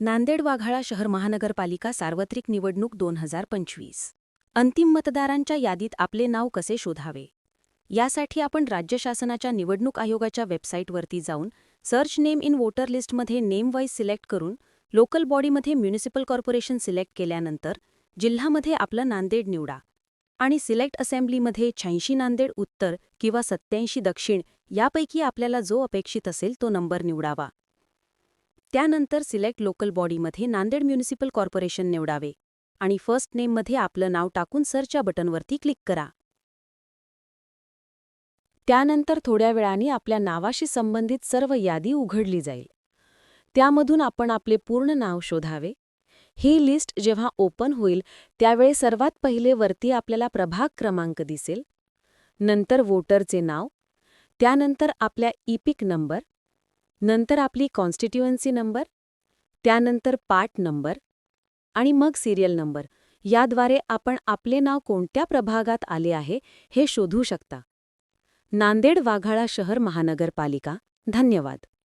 नांदेड वाघाळा शहर महानगरपालिका सार्वत्रिक निवडणूक दोन हजार पंचवीस. अंतिम मतदारांच्या यादीत आपले नाव कसे शोधावे? यासाठी आपण राज्य शासनाच्या निवडणूक आयोगाच्या वेबसाईटवरती जाऊन सर्च नेम इन वोटर लिस्टमध्ये नेम वाईज सिलेक्ट करून लोकल बॉडीमध्ये म्युनिसिपल कॉर्पोरेशन सिलेक्ट केल्यानंतर जिल्हामध्ये आपलं नांदेड निवडा. आणि सिलेक्ट असेंब्लीमध्ये शहाऐंशी नांदेड उत्तर किंवा सत्याऐंशी दक्षिण यापैकी आपल्याला जो अपेक्षित असेल तो नंबर निवडावा. त्यानंतर सिलेक्ट लोकल बॉडीमध्ये नांदेड म्युनिसिपल कॉर्पोरेशन निवडावे आणि फर्स्ट नेममध्ये आपलं नाव टाकून सरच्या बटनवरती क्लिक करा. त्यानंतर थोड्या वेळाने आपल्या नावाशी संबंधित सर्व यादी उघडली जाईल. त्यामधून आपण आपले पूर्ण नाव शोधावे. ही लिस्ट जेव्हा ओपन होईल त्यावेळी सर्वात पहिले वरती आपल्याला प्रभाग क्रमांक दिसेल. नंतर वोटरचे नाव. त्यानंतर आपल्या ईपिक नंबर. नंतर आपली कॉन्स्टिट्युएन्सी नंबर त्यानंतर पार्ट नंबर आणि मग सिरियल नंबर याद्वारे आपण आपले नाव कोणत्या प्रभागात आले आहे हे शोधू शकता. नांदेड वाघाळा शहर महानगरपालिका. धन्यवाद.